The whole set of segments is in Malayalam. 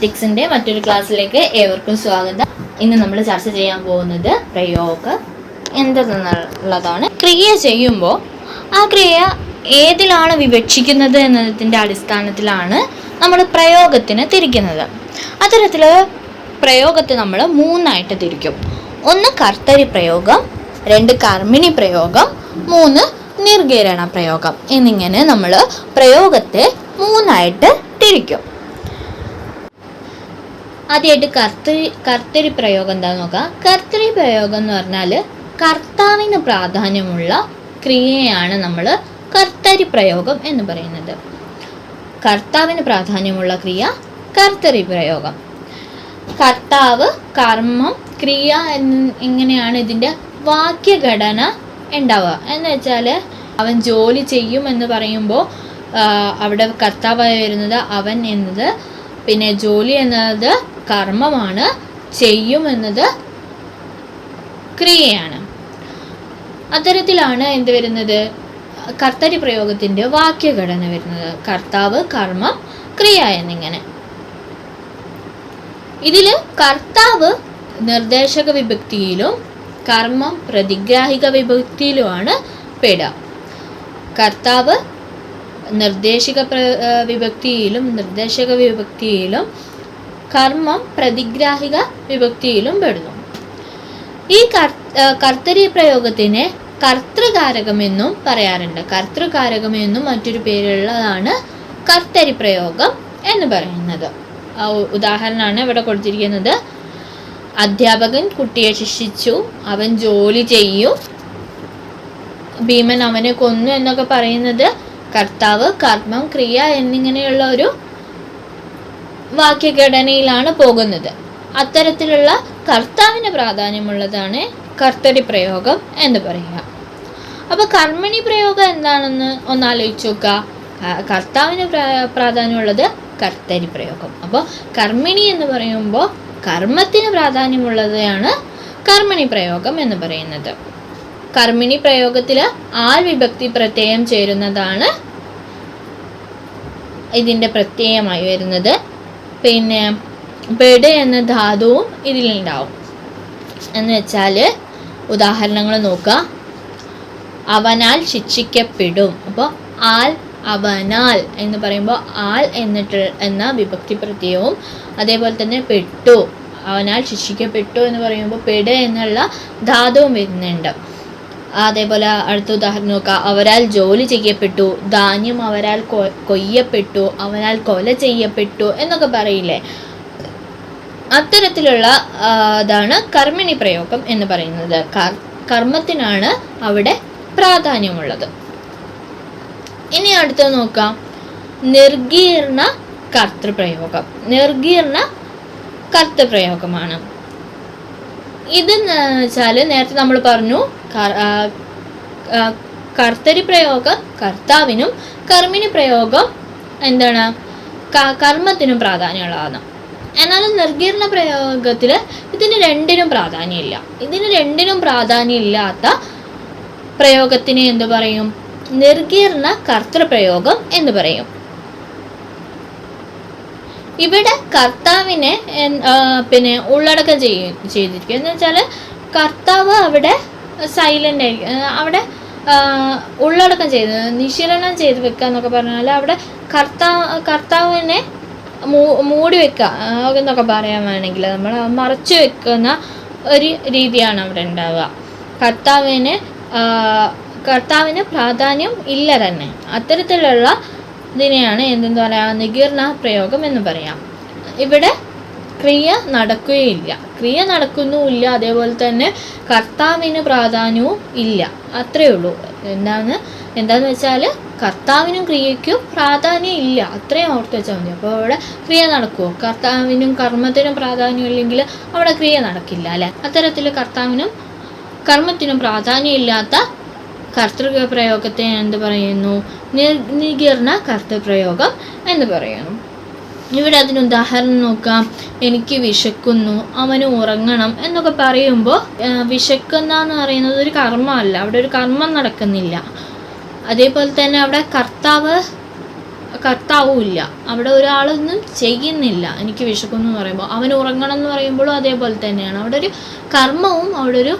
മാത്തമാറ്റിക്സിന്റെ മറ്റൊരു ക്ലാസ്സിലേക്ക് ഏവർക്കും സ്വാഗതം. ഇന്ന് നമ്മൾ ചർച്ച ചെയ്യാൻ പോകുന്നത് പ്രയോഗ എന്തെന്നുള്ളതാണ്. ക്രിയ ചെയ്യുമ്പോൾ ആ ക്രിയ ഏതിലാണ് വിവക്ഷിക്കുന്നത് എന്നതിന്റെ അടിസ്ഥാനത്തിലാണ് നമ്മൾ പ്രയോഗത്തിന് തിരിക്കുന്നത്. അത്തരത്തിൽ പ്രയോഗത്തെ നമ്മൾ മൂന്നായിട്ട് തിരിക്കും. ഒന്ന് കർത്തരി പ്രയോഗം രണ്ട് കർമ്മിണി പ്രയോഗം മൂന്ന് നിർഗീരണ പ്രയോഗം. എന്നിങ്ങനെ നമ്മൾ പ്രയോഗത്തെ മൂന്നായിട്ട് തിരിക്കും. ആദ്യമായിട്ട് കർത്തരി കർത്തരി പ്രയോഗം എന്താണെന്ന് നോക്കാം. കർത്തരി പ്രയോഗം എന്ന് പറഞ്ഞാൽ കർത്താവിന് പ്രാധാന്യമുള്ള ക്രിയയാണ് നമ്മൾ കർത്തരി പ്രയോഗം എന്ന് പറയുന്നത്. കർത്താവിന് പ്രാധാന്യമുള്ള ക്രിയ കർത്തരി പ്രയോഗം. കർത്താവ് കർമ്മം ക്രിയ എന്ന് ഇങ്ങനെയാണ് ഇതിന്റെ വാക്യഘടന ഉണ്ടാവുക? എന്ന് വെച്ചാൽ അവൻ ജോലി ചെയ്യും എന്ന് പറയുമ്പോൾ അവിടെ കർത്താവായി വരുന്നത് അവൻ എന്നത് പിന്നെ ജോലി എന്നത് കർമ്മമാണ് ചെയ്യുമെന്നത് ക്രിയയാണ്. അത്തരത്തിലാണ് എന്ത് വരുന്നത്? കർത്തരി പ്രയോഗത്തിന്റെ വാക്യഘടന വരുന്നത്. കർത്താവ് കർമ്മം ക്രിയ എന്നിങ്ങനെ. ഇതിൽ കർത്താവ് നിർദ്ദേശക വിഭക്തിയിലും കർമ്മം പ്രതിഗ്രാഹിക വിഭക്തിയിലുമാണ് പെടുക. കർത്താവ് നിർദ്ദേശിക വിഭക്തിയിലും നിർദ്ദേശക വിഭക്തിയിലും കർമ്മം പ്രതിഗ്രാഹിക വിഭക്തിയിലും പെടുന്നു. ഈ കർ കർത്തരി പ്രയോഗത്തിനെ കർത്തൃകാരകമെന്നും പറയാറുണ്ട്. കർത്തൃകാരകമെന്നും മറ്റൊരു പേരുള്ളതാണ് കർത്തരി പ്രയോഗം എന്ന് പറയുന്നത്. ഉദാഹരണമാണ് ഇവിടെ കൊടുത്തിരിക്കുന്നത്. അധ്യാപകൻ കുട്ടിയെ ശിക്ഷിച്ചു അവൻ ജോലി ചെയ്യും ഭീമൻ അവനെ കൊന്നു എന്നൊക്കെ പറയുന്നത് കർത്താവ് കർമ്മം ക്രിയ എന്നിങ്ങനെയുള്ള ഒരു വാക്യഘടനയിലാണ് പോകുന്നത്. അത്തരത്തിലുള്ള കർത്താവിന് പ്രാധാന്യമുള്ളതാണ് കർത്തരി പ്രയോഗം എന്ന് പറയുക. അപ്പോൾ കർമ്മിണി പ്രയോഗം എന്താണെന്ന് ഒന്ന് ആലോചിച്ച് നോക്കുക. കർത്താവിന് പ്രാ- പ്രാധാന്യമുള്ളത് കർത്തരി പ്രയോഗം. അപ്പോൾ കർമ്മിണി എന്ന് പറയുമ്പോൾ കർമ്മത്തിന് പ്രാധാന്യമുള്ളതാണ് കർമ്മിണി പ്രയോഗം എന്ന് പറയുന്നത്. കർമ്മിണി പ്രയോഗത്തിൽ ആൽ വിഭക്തി പ്രത്യയം ചേരുന്നതാണ്? ഇതിന്റെ പ്രത്യയമായി വരുന്നത് പിന്നെ ബെഡ് എന്ന ധാതുവും ഇതിലുണ്ടാവും. എന്ന് വെച്ചാൽ ഉദാഹരണങ്ങൾ നോക്കുക. അവനാൽ ശിക്ഷിക്കപ്പെടും. അപ്പോൾ ആൽ അവനാൽ എന്ന് പറയുമ്പോൾ ആൽ എന്നിട്ട് എന്ന വിഭക്തി പ്രത്യയവും അതേപോലെ തന്നെ പെട്ടു അവനാൽ ശിക്ഷിക്കപ്പെട്ടു എന്ന് പറയുമ്പോൾ പെട് എന്നുള്ള ധാതുവും വരുന്നുണ്ട്. അതേപോലെ അടുത്ത ഉദാഹരണം നോക്കാം. അവരാൽ ജോലി ചെയ്യപ്പെട്ടു ധാന്യം അവരാൽ കൊയ്യപ്പെട്ടു അവരാൽ കൊല ചെയ്യപ്പെട്ടു എന്നൊക്കെ പറയില്ലേ? അത്തരത്തിലുള്ള അതാണ് കർമ്മിണി പ്രയോഗം എന്ന് പറയുന്നത്. കർമ്മത്തിനാണ് അവിടെ പ്രാധാന്യമുള്ളത്. ഇനി അടുത്തത് നോക്കാം. നിർഗീർണ കർത്തൃപ്രയോഗം. നിർഗീർണ കർത്തൃപ്രയോഗമാണ്. ഇത് വെച്ചാൽ നേരത്തെ നമ്മൾ പറഞ്ഞു കർത്തരി പ്രയോഗം കർത്താവിനും കർമ്മിണി പ്രയോഗം എന്താണ്? കർമ്മത്തിനും പ്രാധാന്യമുള്ളതാണ്. എന്നാൽ നിർഗീർണ പ്രയോഗത്തിൽ ഇതിന് രണ്ടിനും പ്രാധാന്യമില്ല. ഇതിന് രണ്ടിനും പ്രാധാന്യമില്ലാത്ത പ്രയോഗത്തിനെ എന്ത് പറയും? നിർഗീർണ കർത്തൃപ്രയോഗം എന്ന് പറയും. ഇവിടെ കർത്താവിനെ പിന്നെ ഉള്ളടക്കം ചെയ്യും ചെയ്തിരിക്കും. എന്ന് വെച്ചാൽ കർത്താവ് അവിടെ സൈലന്റ് ആയിരിക്കും. അവിടെ ഉള്ളടക്കം ചെയ്ത് നിശീലനം ചെയ്ത് വെക്കുക എന്നൊക്കെ പറഞ്ഞാൽ അവിടെ കർത്താവ് കർത്താവിനെ മൂടി വെക്കുക എന്നൊക്കെ പറയാൻ വേണമെങ്കിൽ നമ്മൾ മറച്ചു വെക്കുന്ന ഒരു രീതിയാണ് അവിടെ ഉണ്ടാവുക. കർത്താവിന് കർത്താവിന് പ്രാധാന്യം ഇല്ല തന്നെ. അത്തരത്തിലുള്ള ഇതിനെയാണ് എന്തെന്ന് പറയാ നികീർണ പ്രയോഗം എന്ന് പറയാം. ഇവിടെ ക്രിയ നടക്കുകയില്ല. ക്രിയ നടക്കുന്നുമില്ല. അതേപോലെ തന്നെ കർത്താവിന് പ്രാധാന്യവും ഇല്ല. അത്രയേ ഉള്ളൂ എന്താണ്? എന്താന്ന് വെച്ചാൽ കർത്താവിനും ക്രിയയ്ക്കും പ്രാധാന്യം ഇല്ല. അത്രയും ഓർത്ത് വെച്ചാൽ മതി. അപ്പോൾ അവിടെ ക്രിയ നടക്കുമോ കർത്താവിനും കർമ്മത്തിനും പ്രാധാന്യം ഇല്ലെങ്കിൽ അവിടെ ക്രിയ നടക്കില്ല അല്ലേ? അത്തരത്തിൽ കർത്താവിനും കർമ്മത്തിനും പ്രാധാന്യമില്ലാത്ത കർത്തൃക പ്രയോഗത്തെ എന്ത് പറയുന്നു? നികീർണ കർത്തൃപ്രയോഗം എന്ന് പറയുന്നു. ഇവിടെ അതിന് ഉദാഹരണം നോക്കാം. എനിക്ക് വിശക്കുന്നു അവന് ഉറങ്ങണം എന്നൊക്കെ പറയുമ്പോൾ വിശക്കുന്ന എന്ന് പറയുന്നത് ഒരു കർമ്മമല്ല. അവിടെ ഒരു കർമ്മം നടക്കുന്നില്ല. അതേപോലെ തന്നെ അവിടെ കർത്താവ് കർത്താവും ഇല്ല അവിടെ ഒരാളൊന്നും ചെയ്യുന്നില്ല. എനിക്ക് വിശക്കുന്നു എന്ന് പറയുമ്പോൾ അവൻ ഉറങ്ങണം എന്ന് പറയുമ്പോഴും അതേപോലെ തന്നെയാണ്. അവിടെ ഒരു കർമ്മവും അവിടെ ഒരു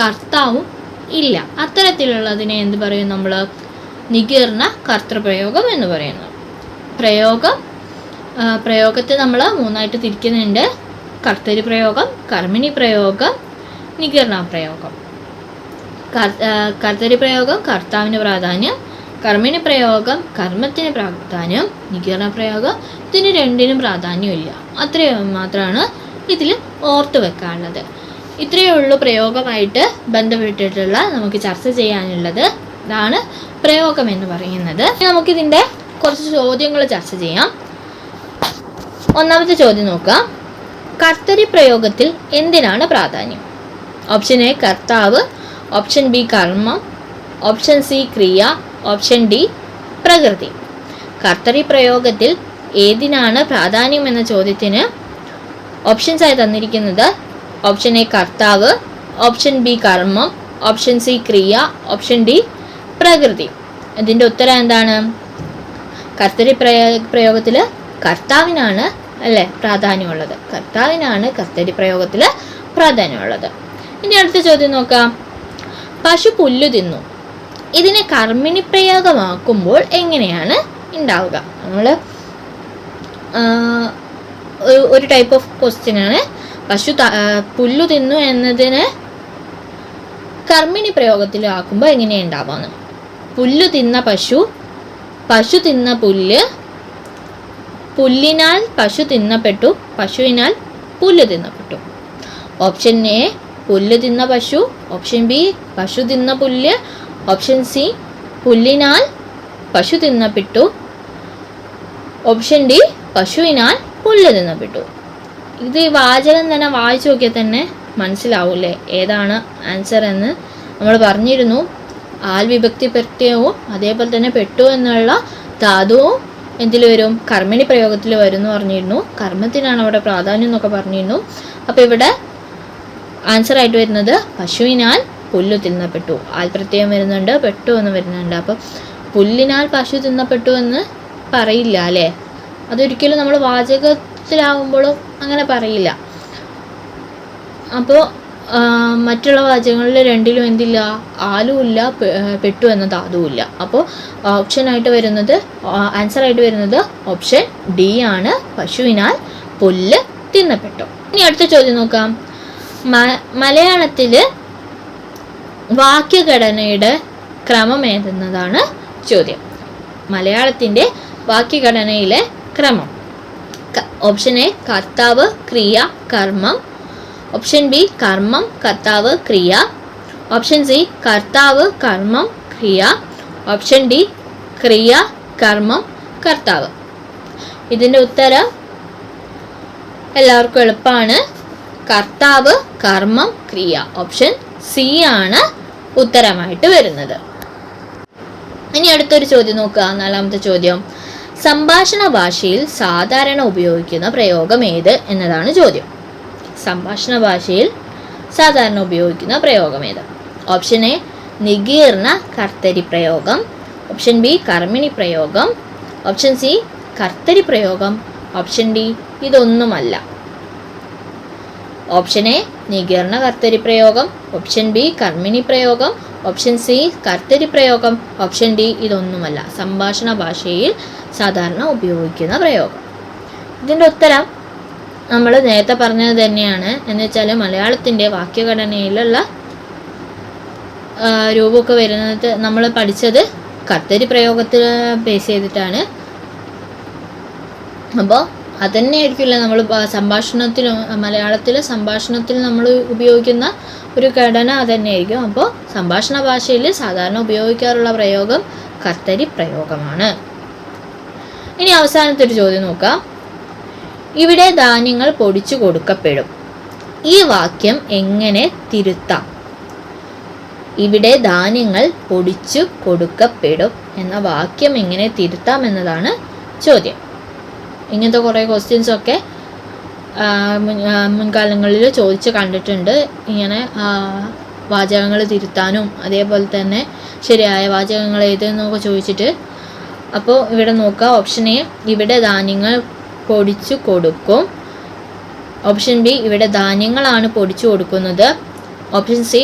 കർത്താവും ഇല്ല. അത്തരത്തിലുള്ളതിനെ എന്ത് പറയും നമ്മൾ നികീർണ കർത്തൃപ്രയോഗം എന്ന് പറയുന്നു. പ്രയോഗം പ്രയോഗത്തെ നമ്മൾ മൂന്നായിട്ട് തിരിക്കുന്നുണ്ട്. കർത്തരി പ്രയോഗം കർമ്മിണി പ്രയോഗം നികരണ പ്രയോഗം. കർ- കർത്തരി പ്രയോഗം കർത്താവിന് പ്രാധാന്യം കർമ്മിണി പ്രയോഗം കർമ്മത്തിന് പ്രാധാന്യം നികരണ പ്രയോഗം ഇതിന് രണ്ടിനും പ്രാധാന്യമില്ല. അത്രയും മാത്രമാണ് ഇതിൽ ഓർത്ത് വെക്കാനുള്ളത്. ഇത്രയേ ഉള്ളൂ പ്രയോഗമായിട്ട് ബന്ധപ്പെട്ടിട്ടുള്ള നമുക്ക് ചർച്ച ചെയ്യാനുള്ളത്. ഇതാണ് പ്രയോഗം എന്ന് പറയുന്നത്. നമുക്കിതിന്റെ കുറച്ച് ചോദ്യങ്ങൾ ചർച്ച ചെയ്യാം. ഒന്നാമത്തെ ചോദ്യം നോക്കാം കർത്തരി പ്രയോഗത്തിൽ എന്തിനാണ് പ്രാധാന്യം? ഓപ്ഷൻ എ കർത്താവ്. ഓപ്ഷൻ ബി കർമ്മം. ഓപ്ഷൻ സി ക്രിയ. ഓപ്ഷൻ ഡി പ്രകൃതി. കർത്തരി പ്രയോഗത്തിൽ ഏതിനാണ് പ്രാധാന്യം എന്ന ചോദ്യത്തിന് ഓപ്ഷൻസ് ആയി തന്നിരിക്കുന്നത് ഓപ്ഷൻ എ കർത്താവ്. ഓപ്ഷൻ ബി കർമ്മം. ഓപ്ഷൻ സി ക്രിയ. ഓപ്ഷൻ ഡി പ്രകൃതി. ഇതിന്റെ ഉത്തരം എന്താണ്? കർത്തരി പ്രയോ പ്രയോഗത്തിൽ കർത്താവിനാണ് അല്ലേ പ്രാധാന്യമുള്ളത്. കർത്താവിനാണ് കസ്തരി പ്രയോഗത്തിൽ പ്രാധാന്യമുള്ളത്. ഇനി അടുത്ത ചോദ്യം നോക്കാം. പശു പുല്ലു തിന്നു. ഇതിനെ കർമ്മിണി പ്രയോഗമാക്കുമ്പോൾ എങ്ങനെയാണ് ഉണ്ടാവുക നമ്മൾ ഒരു ടൈപ്പ് ഓഫ് ക്വസ്റ്റ്യൻ ആണ്. പശു പുല്ലു തിന്നു എന്നതിന് കർമ്മിണി പ്രയോഗത്തിലാക്കുമ്പോൾ എങ്ങനെയാണ് ഉണ്ടാവുക പുല്ലു തിന്ന പശു പശു തിന്ന പുല്ല് പുല്ലിനാൽ പശു തിന്നപ്പെട്ടു പശുവിനാൽ പുല്ല് തിന്നപ്പെട്ടു. ഓപ്ഷൻ എ പുല്ല് തിന്ന പശു. ഓപ്ഷൻ ബി പശു തിന്ന പുല്ല്. ഓപ്ഷൻ സി പുല്ലിനാൽ പശു തിന്നപ്പെട്ടു. ഓപ്ഷൻ ഡി പശുവിനാൽ പുല്ല് തിന്നപ്പെട്ടു. ഇത് ഈ വാചകം തന്നെ വായിച്ചു നോക്കിയാൽ തന്നെ മനസ്സിലാവൂലേ ഏതാണ് ആൻസർ എന്ന് നമ്മൾ പറഞ്ഞിരുന്നു. ആൽ വിഭക്തി പ്രത്യയവും അതേപോലെ തന്നെ പെട്ടു എന്നുള്ള ധാതുവും എന്തിൽ വരും കർമ്മിണി പ്രയോഗത്തിൽ വരും എന്ന് പറഞ്ഞിരുന്നു. കർമ്മത്തിനാണ് അവിടെ പ്രാധാന്യം എന്നൊക്കെ പറഞ്ഞിരുന്നു. അപ്പോൾ ഇവിടെ ആൻസർ ആയിട്ട് വരുന്നത് പശുവിനാൽ പുല്ലു തിന്നപ്പെട്ടു. ആൽ പ്രത്യയം വരുന്നുണ്ട് പെട്ടു എന്ന് വരുന്നുണ്ട്. അപ്പം പുല്ലിനാൽ പശു തിന്നപ്പെട്ടു എന്ന് പറയില്ല അല്ലേ? അതൊരിക്കലും നമ്മൾ വാചകത്തിലാവുമ്പോഴും അങ്ങനെ പറയില്ല. അപ്പോൾ മറ്റുള്ള വാചകങ്ങളിൽ രണ്ടിലും എന്തില്ല? ആലും ഇല്ല പെ- ആ, പെട്ടു എന്ന ധാതുവില്ല അപ്പോൾ ഓപ്ഷനായിട്ട് വരുന്നത് ആൻസർ ആയിട്ട് വരുന്നത് ഓപ്ഷൻ ഡി ആണ്. പശുവിനാൽ പുല്ല് തിന്നപ്പെട്ടു. ഇനി അടുത്ത ചോദ്യം നോക്കാം. മലയാളത്തിൽ വാക്യഘടനയുടെ ക്രമം ഏതെന്നതാണ് ചോദ്യം. മലയാളത്തിന്റെ വാക്യഘടനയിലെ ക്രമം. ഓപ്ഷൻ എ കർത്താവ് ക്രിയ കർമ്മം. ഓപ്ഷൻ ബി കർമ്മം കർത്താവ് ക്രിയ. ഓപ്ഷൻ സി കർത്താവ് കർമ്മം ക്രിയ. ഓപ്ഷൻ ഡി ക്രിയ കർമ്മം കർത്താവ്. ഇതിന്റെ ഉത്തരം എല്ലാവർക്കും എളുപ്പമാണ്. കർത്താവ് കർമ്മം ക്രിയ. ഓപ്ഷൻ സി ആണ് ഉത്തരമായിട്ട് വരുന്നത്. ഇനി അടുത്തൊരു ചോദ്യം നോക്കുക. നാലാമത്തെ ചോദ്യം. സംഭാഷണ ഭാഷയിൽ സാധാരണ ഉപയോഗിക്കുന്ന പ്രയോഗം ഏത് എന്നതാണ് ചോദ്യം. സംഭാഷണ ഭാഷയിൽ സാധാരണ ഉപയോഗിക്കുന്ന പ്രയോഗം ഏത് ഓപ്ഷൻ എ നികീർണ കർത്തരി പ്രയോഗം. ഓപ്ഷൻ ബി കർമ്മിണി പ്രയോഗം. ഓപ്ഷൻ സി കർത്തരി പ്രയോഗം. ഓപ്ഷൻ ഡി ഇതൊന്നുമല്ല. ഓപ്ഷൻ എ നികീർണ കർത്തരി പ്രയോഗം. ഓപ്ഷൻ ബി കർമ്മിണി പ്രയോഗം. ഓപ്ഷൻ സി കർത്തരി പ്രയോഗം. ഓപ്ഷൻ ഡി ഇതൊന്നുമല്ല. സംഭാഷണ ഭാഷയിൽ സാധാരണ ഉപയോഗിക്കുന്ന പ്രയോഗം. ഇതിന്റെ ഉത്തരം നമ്മൾ നേരത്തെ പറഞ്ഞത് തന്നെയാണ്. എന്ന് വെച്ചാൽ മലയാളത്തിന്റെ വാക്യഘടനയിലുള്ള രൂപമൊക്കെ വരുന്നത് നമ്മൾ പഠിച്ചത് കത്തരി പ്രയോഗത്തിൽ ബേസ് ചെയ്തിട്ടാണ്. അപ്പോൾ അതന്നെയായിരിക്കില്ല നമ്മൾ സംഭാഷണത്തിൽ മലയാളത്തിൽ സംഭാഷണത്തിൽ നമ്മൾ ഉപയോഗിക്കുന്ന ഒരു ഘടന അതന്നെയായിരിക്കും. അപ്പോൾ സംഭാഷണ ഭാഷയിൽ സാധാരണ ഉപയോഗിക്കാറുള്ള പ്രയോഗം കത്തരി പ്രയോഗമാണ്. ഇനി അവസാനത്തെ ഒരു ചോദ്യം നോക്കാം. ഇവിടെ ധാന്യങ്ങൾ പൊടിച്ചു കൊടുക്കപ്പെടും. ഈ വാക്യം എങ്ങനെ തിരുത്താം? ഇവിടെ ധാന്യങ്ങൾ പൊടിച്ചു കൊടുക്കപ്പെടും എന്ന വാക്യം എങ്ങനെ തിരുത്താം എന്നതാണ് ചോദ്യം. ഇങ്ങനത്തെ കുറേ ക്വസ്റ്റ്യൻസ് ഒക്കെ ആ, മുൻ- മുൻകാലങ്ങളിൽ ചോദിച്ച് കണ്ടിട്ടുണ്ട്. ഇങ്ങനെ വാചകങ്ങൾ തിരുത്താനും അതേപോലെ തന്നെ ശരിയായ വാചകങ്ങൾ ഏതെന്നൊക്കെ ചോദിച്ചിട്ട്. അപ്പോൾ ഇവിടെ നോക്കുക ഓപ്ഷൻ എ ഇവിടെ ധാന്യങ്ങൾ പൊടിച്ചു കൊടുക്കും. ഓപ്ഷൻ ബി ഇവിടെ ധാന്യങ്ങളാണ് പൊടിച്ചു കൊടുക്കുന്നത്. ഓപ്ഷൻ സി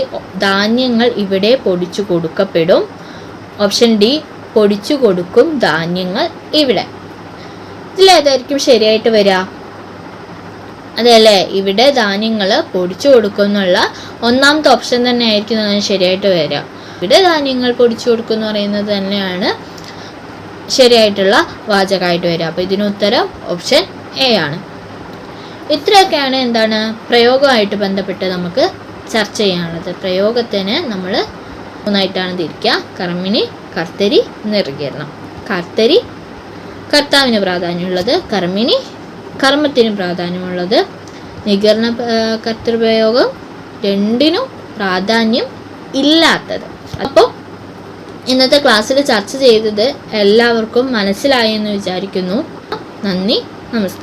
ധാന്യങ്ങൾ ഇവിടെ പൊടിച്ചു കൊടുക്കപ്പെടും. ഓപ്ഷൻ ഡി പൊടിച്ചു കൊടുക്കും ധാന്യങ്ങൾ ഇവിടെ. ഇതിലേതായിരിക്കും ശരിയായിട്ട് വരിക. അതെയല്ലേ ഇവിടെ ധാന്യങ്ങൾ പൊടിച്ചു കൊടുക്കുന്നുള്ള ഒന്നാമത്തെ ഓപ്ഷൻ തന്നെ ആയിരിക്കും ശരിയായിട്ട് വരിക. ഇവിടെ ധാന്യങ്ങൾ പൊടിച്ചു കൊടുക്കും എന്ന് പറയുന്നത് തന്നെയാണ് ശരിയായിട്ടുള്ള വാചകമായിട്ട് വരിക. അപ്പോൾ ഇതിന് ഉത്തരം ഓപ്ഷൻ എ ആണ്. ഇത്രയൊക്കെയാണ് എന്താണ് പ്രയോഗമായിട്ട് ബന്ധപ്പെട്ട് നമുക്ക് ചർച്ച ചെയ്യാനുള്ളത്. പ്രയോഗത്തിന് നമ്മൾ മൂന്നായിട്ടാണ് തിരിക്കുക. കർമ്മിണി കർത്തരി നിർഗീരണം കർത്തരി കർത്താവിന് പ്രാധാന്യമുള്ളത് കർമ്മിണി കർമ്മത്തിന് പ്രാധാന്യമുള്ളത് നികരണ കർത്തൃപ്രയോഗം രണ്ടിനും പ്രാധാന്യം ഇല്ലാത്തത്. അപ്പോൾ ഇന്നത്തെ ക്ലാസ്സിൽ ചർച്ച ചെയ്തത് എല്ലാവർക്കും മനസ്സിലായെന്ന് വിചാരിക്കുന്നു. നന്ദി നമസ്കാരം.